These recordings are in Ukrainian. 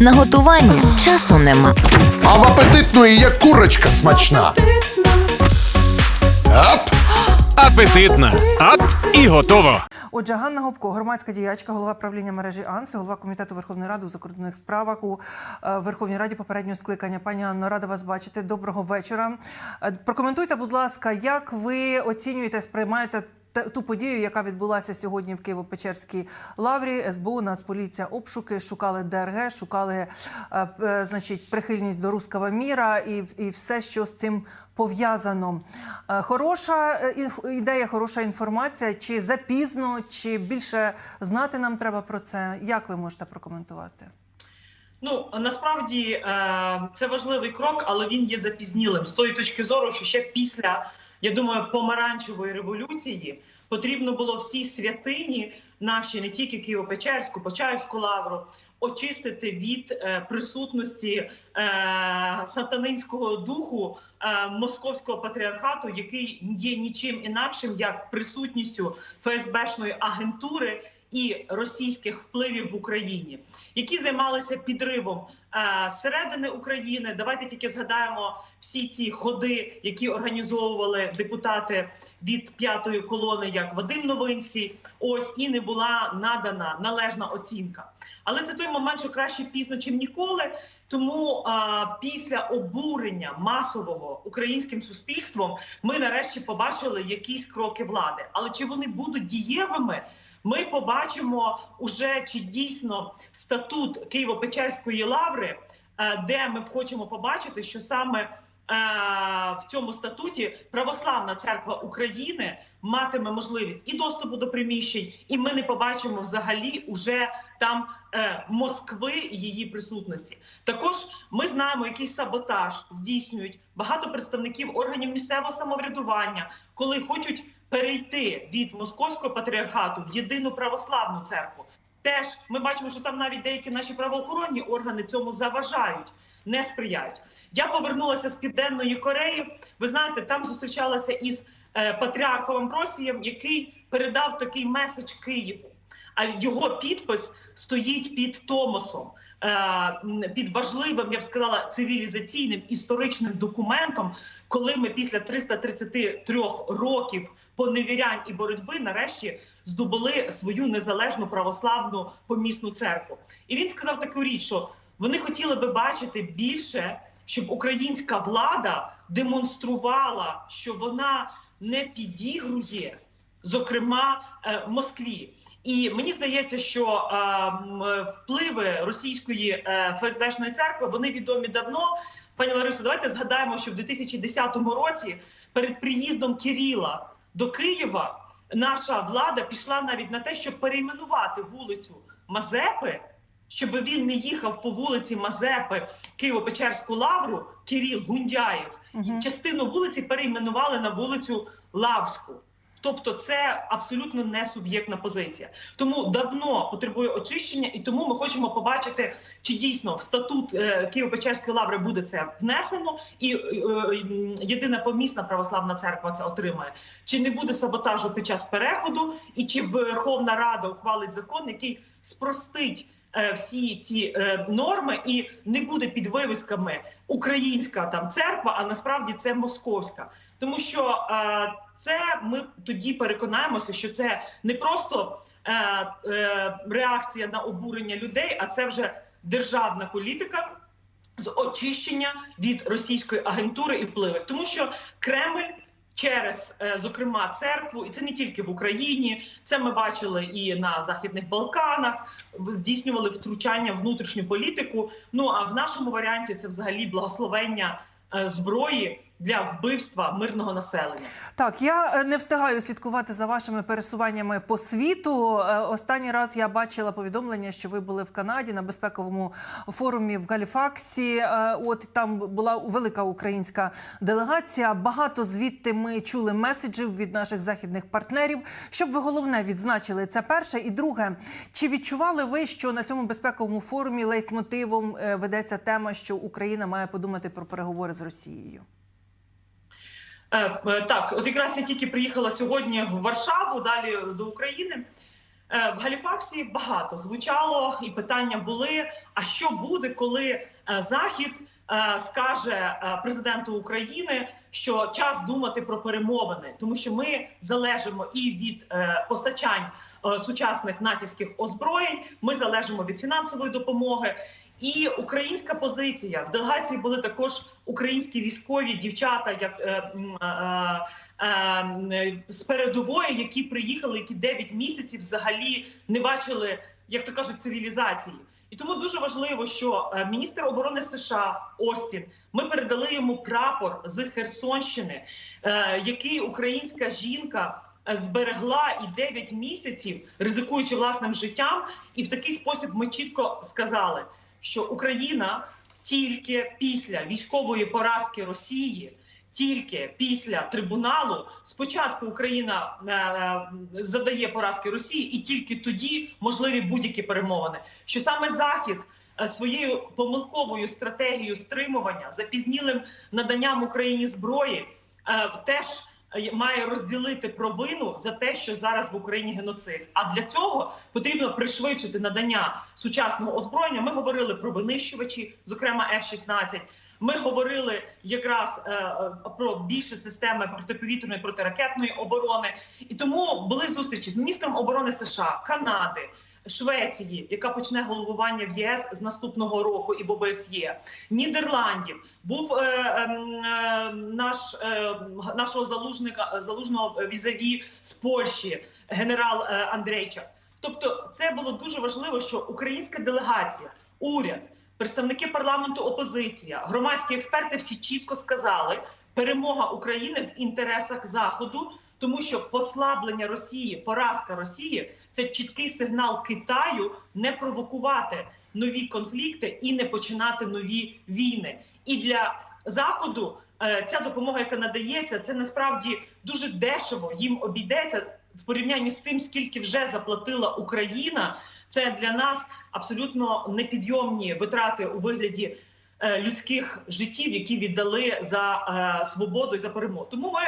На готування часу нема. А в апетитної є курочка смачна. Ап! Апетитна. Ап і готово. Отже, Ганна Гопко, громадська діячка, голова правління мережі АНС, голова комітету Верховної Ради у закордонних справах у е, Верховній Раді попереднього скликання. Пані Анно, рада вас бачити. Доброго вечора. Е, Прокоментуйте, будь ласка, як ви оцінюєте, сприймаєте те- ту подію, яка відбулася сьогодні в Києво-Печерській лаврі. СБУ, Нацполіція, обшуки, шукали ДРГ, шукали е, е, значить, прихильність до руского міра і, і все, що з цим пов'язано. Е, Хороша ідея, хороша інформація. Чи запізно, чи більше знати нам треба про це? Як ви можете прокоментувати? Ну насправді це важливий крок, але він є запізнілим з тої точки зору, що ще після, я думаю, помаранчевої революції потрібно було всі святині наші, не тільки Києво-Печерську, Почаївську лавру, очистити від е, присутності е, сатанинського духу е, московського патріархату, який є нічим інакшим як присутністю ФСБшної агентури і російських впливів в Україні, які займалися підривом е, середини України. Давайте тільки згадаємо всі ці ходи, які організовували депутати від п'ятої колони, як Вадим Новинський. Ось і не була надана належна оцінка. Але це той момент, що краще пізно, чим ніколи. Тому а, після обурення масового українським суспільством ми нарешті побачили якісь кроки влади. Але чи вони будуть дієвими? Ми побачимо уже чи дійсно статут Києво-Печерської лаври, е, де ми хочемо побачити, що саме е, в цьому статуті Православна церква України матиме можливість і доступу до приміщень, і ми не побачимо взагалі уже там е, Москви і її присутності. Також ми знаємо, який саботаж здійснюють багато представників органів місцевого самоврядування, коли хочуть перейти від московського патріархату в єдину православну церкву. Теж ми бачимо, що там навіть деякі наші правоохоронні органи цьому заважають, не сприяють. Я повернулася з південної Кореї. Ви знаєте, там зустрічалася із е, патріархом Амбросієм, який передав такий меседж Києву. А його підпис стоїть під Томосом, під важливим, я б сказала, цивілізаційним історичним документом, коли ми після 333 років поневірянь і боротьби нарешті здобули свою незалежну православну помісну церкву. І він сказав таку річ, що вони хотіли би бачити більше, щоб українська влада демонструвала, що вона не підігрує, зокрема е, Москві. І мені здається, що е, впливи російської е, ФСБшної церкви вони відомі давно. Пані Ларисо, давайте згадаємо, що в 2010 році перед приїздом Кирила до Києва наша влада пішла навіть на те, щоб перейменувати вулицю Мазепи, щоб він не їхав по вулиці Мазепи Києво-Печерську лавру Кирил Гундяєв. Мгм. Частину вулиці перейменували на вулицю Лавську. Тобто це абсолютно не суб'єктна позиція. Тому давно потребує очищення, і тому ми хочемо побачити, чи дійсно в статут е, Києво-Печерської лаври буде це внесено, і е, єдина помісна православна церква це отримає. Чи не буде саботажу під час переходу, і чи Верховна Рада ухвалить закон, який спростить. Е, Всі ці е, норми і не буде під вивісками українська там церква, а насправді це московська. Тому що е, це ми тоді переконаємося, що це не просто реакція на обурення людей, а це вже державна політика з очищення від російської агентури і впливів, тому що Кремль. Через, е, зокрема, церкву, і це не тільки в Україні. Це ми бачили і на західних Балканах. Здійснювали втручання в внутрішню політику. Ну а в нашому варіанті це взагалі благословення е, зброї для вбивства мирного населення. Так, я е, не встигаю слідкувати за вашими пересуваннями по світу. Е, Останній раз я бачила повідомлення, що ви були в Канаді на безпековому форумі в Галіфаксі. Е, От там була велика українська делегація. Багато звідти ми чули меседжів від наших західних партнерів. Щоб ви головне відзначили це перше і друге. Чи відчували ви, що на цьому безпековому форумі лейтмотивом ведеться тема, що Україна має подумати про переговори з Росією? Е, е, Так, от якраз я тільки приїхала сьогодні в Варшаву, далі до України. Е, В Галіфаксі багато звучало, і питання були: а що буде, коли Захід скаже е, президенту України, що час думати про перемовини, тому що ми залежимо і від е, постачань е, сучасних натівських озброєнь, ми залежимо від фінансової допомоги. І українська позиція в делегації були також українські військові дівчата, як е, е, е, з передової, які приїхали, які 9 місяців взагалі не бачили, як то кажуть, цивілізації. І тому дуже важливо, що е, міністр оборони США Остін ми передали йому прапор з Херсонщини, е, який українська жінка е, зберегла і 9 місяців, ризикуючи власним життям. І в такий спосіб ми чітко сказали, що Україна тільки після військової поразки Росії. Тільки після трибуналу спочатку Україна е, е, задає поразки Росії, і тільки тоді можливі будь-які перемовини. Що саме Захід е, своєю помилковою стратегією стримування, запізнілим наданням Україні зброї, е, теж е, має розділити провину за те, що зараз в Україні геноцид. А для цього потрібно пришвидшити надання сучасного озброєння. Ми говорили про винищувачі, зокрема F-16. Ми говорили якраз е, е, про більше системи протиповітряної протиракетної оборони, і тому були зустрічі з міністром оборони США, Канади. Швеції, яка почне головування в ЄС з наступного року, і в ОБСЄ, Нідерландів був е, ем, е, наш е, нашого залужника залужного візаві з Польщі, генерал е, Андрейчак. Тобто, це було дуже важливо, що українська делегація, уряд, представники парламенту, опозиція, громадські експерти всі чітко сказали, перемога України в інтересах Заходу. Тому що послаблення Росії, поразка Росії це чіткий сигнал Китаю не провокувати нові конфлікти і не починати нові війни. І для заходу е, ця допомога, яка надається, це насправді дуже дешево їм обійдеться в порівнянні з тим, скільки вже заплатила Україна. Це для нас абсолютно непідйомні витрати у вигляді е, людських життів, які віддали за е, свободу і за перемогу. Тому ми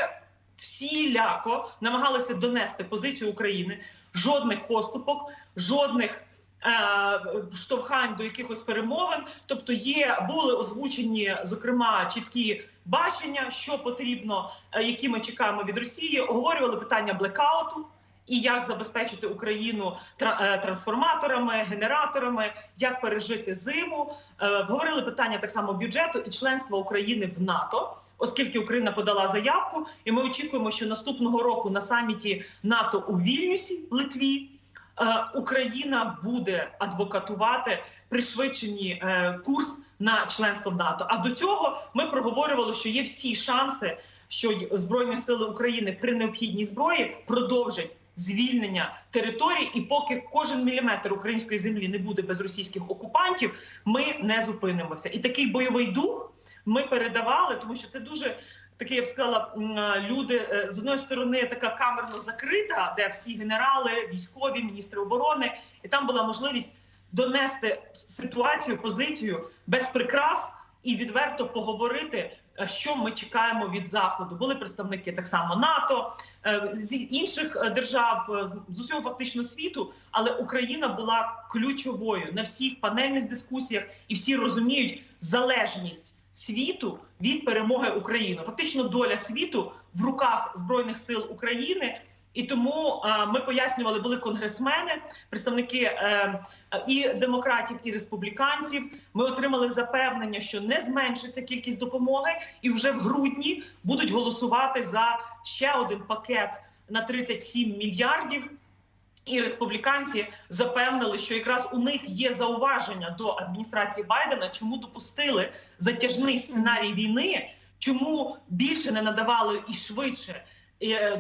всіляко намагалися донести позицію України. Жодних поступок, жодних е, штовхань до якихось перемовин. Тобто, є були озвучені зокрема чіткі бачення, що потрібно, які ми чекаємо від Росії. Оговорювали питання блекауту. І як забезпечити Україну е, трансформаторами, генераторами, як пережити зиму? Е, Говорили питання так само бюджету і членства України в НАТО, оскільки Україна подала заявку, і ми очікуємо, що наступного року на саміті НАТО у Вільнюсі, Литві, е, Україна буде адвокатувати пришвидшені курс на членство в НАТО. А до цього ми проговорювали, що є всі шанси, що Збройні сили України при необхідній зброї продовжать звільнення територій, і поки кожен міліметр української землі не буде без російських окупантів, ми не зупинимося. І такий бойовий дух ми передавали, тому що це дуже. Таке я б сказала, люди е, з одної сторони така камерно закрита, де всі генерали, військові, міністри оборони, і там була можливість донести ситуацію, позицію без прикрас і відверто поговорити, е, що ми чекаємо від заходу. Були представники так само НАТО е, з інших е, держав е, з усього фактично світу, але Україна була ключовою на всіх панельних дискусіях, і всі розуміють залежність світу від перемоги України. Фактично, доля світу в руках збройних сил України. І тому е, ми пояснювали, були конгресмени, представники е, і демократів, і республіканців. Ми отримали запевнення, що не зменшиться кількість допомоги, і вже в грудні будуть голосувати за ще один пакет на 37 мільярдів. І республіканці запевнили, що якраз у них є зауваження до адміністрації Байдена, чому допустили затяжний сценарій війни, чому більше не надавали і швидше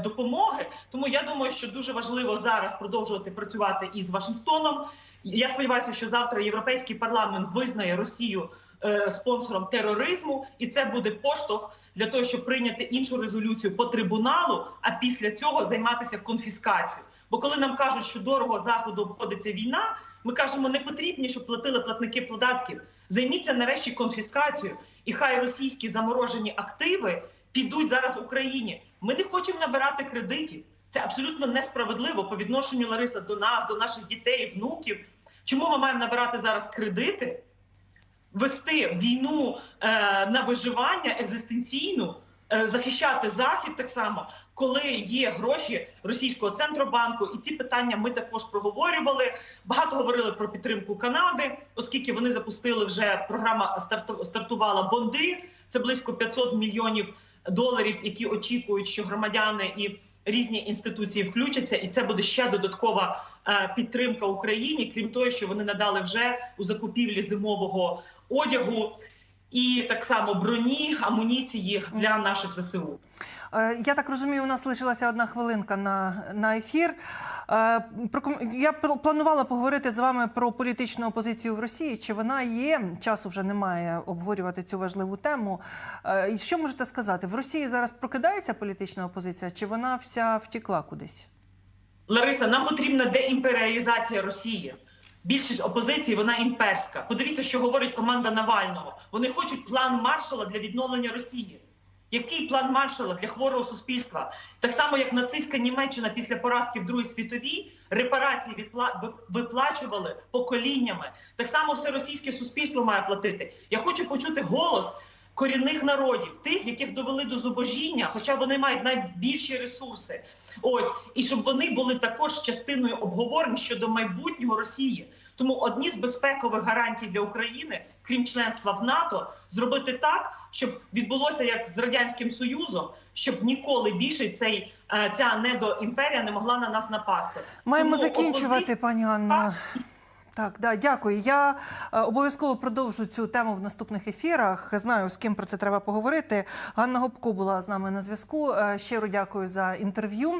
допомоги. Тому я думаю, що дуже важливо зараз продовжувати працювати із Вашингтоном. Я сподіваюся, що завтра європейський парламент визнає Росію е, спонсором тероризму, і це буде поштовх для того, щоб прийняти іншу резолюцію по трибуналу, а після цього займатися конфіскацією. Бо коли нам кажуть, що дорого заходу обходиться війна, ми кажемо, не потрібні, щоб платили платники податків. Займіться нарешті конфіскацією, і хай російські заморожені активи підуть зараз Україні. Ми не хочемо набирати кредитів. Це абсолютно несправедливо по відношенню Лариса до нас, до наших дітей, внуків. Чому ми маємо набирати зараз кредити, вести війну е, на виживання екзистенційну, е, захищати захід так само, коли є гроші російського центробанку, і ці питання ми також проговорювали. Багато говорили про підтримку Канади, оскільки вони запустили вже програма старту- стартувала бонди. Це близько 500 мільйонів доларів, які очікують, що громадяни і різні інституції включаться, і це буде ще додаткова е, підтримка Україні, крім того, що вони надали вже у закупівлі зимового одягу і так само броні, амуніції для наших ЗСУ. Е, Я так розумію, у нас лишилася одна хвилинка на, на ефір. Е, Я пл- планувала поговорити з вами про політичну опозицію в Росії. Чи вона є? Часу вже немає обговорювати цю важливу тему. Е, і Що можете сказати? В Росії зараз прокидається політична опозиція, чи вона вся втекла кудись? Лариса, нам потрібна деімперіалізація Росії. Більшість опозиції вона імперська. Подивіться, що говорить команда Навального. Вони хочуть план маршала для відновлення Росії. Який план маршала для хворого суспільства? Так само, як нацистська Німеччина після поразки в Другій світовій репарації відпла... виплачували поколіннями. Так само все російське суспільство має платити. Я хочу почути голос корінних народів, тих, яких довели до зубожіння, хоча вони мають найбільші ресурси. Ось і щоб вони були також частиною обговорень щодо майбутнього Росії. Тому одні з безпекових гарантій для України, крім членства в НАТО, зробити так, щоб відбулося як з радянським союзом, щоб ніколи більше цей е, ця недоімперія не могла на нас напасти. Маємо Тому закінчувати, опозиція- пані Анна. Так, да, дякую. Я е, обов'язково продовжу цю тему в наступних ефірах. Знаю, з ким про це треба поговорити. Ганна Гопко була з нами на зв'язку. Е, щиро дякую за інтерв'ю.